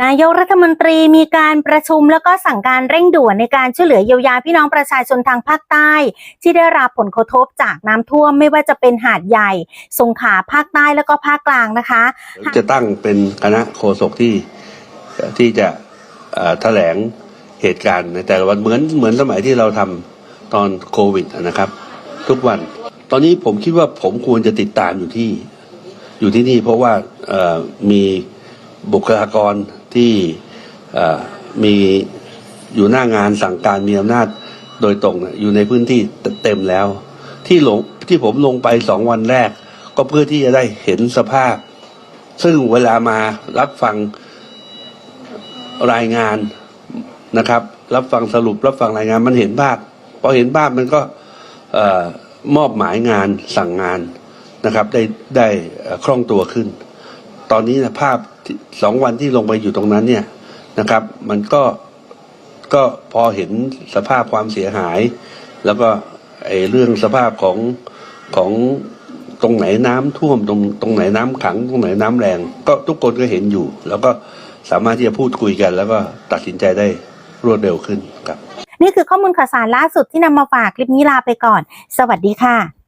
นายกรัฐมนตรีมีการประชุมแล้วก็สั่งการเร่งด่วนในการช่วยเหลือเยียวยาพี่น้องประชาชนทางภาคใต้ ที่ได้รับผลกระทบจากน้ำท่วมไม่ว่าจะเป็นหาดใหญ่ สงขลาภาคใต้แล้วก็ภาคกลางนะคะ จะตั้งเป็นคณะโฆษกที่ที่จะแถลงเหตุการณ์ในแต่ละวันเหมือนเหมือนสมัยที่เราทำตอนโควิดนะครับ ทุกวัน ตอนนี้ผมคิดว่าผมควรจะติดตามอยู่ที่อยู่ที่นี่เพราะว่ามีบุคลากร ที่มีอยู่หน้างานสั่งการมีอำนาจโดยตรงเนี่ยอยู่ในพื้นที่เต็มแล้ว ที่ลงที่ผมลงไปสองวันแรก ก็เพื่อที่จะได้เห็นสภาพ ซึ่งเวลามารับฟังรายงานนะครับ รับฟังสรุปรับฟังรายงานมันเห็นภาพพอเห็นภาพมันก็มอบหมายงานสั่งงานนะครับ ได้ได้คล่องตัวขึ้น ตอนนี้นะภาพสองวันที่ลงไปอยู่ตรงนั้นเนี่ยนะครับ มันก็ก็พอเห็นสภาพความเสียหาย แล้วก็ไอ้เรื่องสภาพของของตรงไหนน้ำท่วมตรงตรงไหนน้ำขัง ตรงไหนน้ำแรง ก็ทุกคนก็เห็นอยู่ แล้วก็สามารถที่จะพูดคุยกัน แล้วก็ตัดสินใจได้รวดเร็วขึ้นครับ นี่คือข้อมูลข่าวสารล่าสุดที่นำมาฝากคลิปนี้ลาไปก่อน สวัสดีค่ะ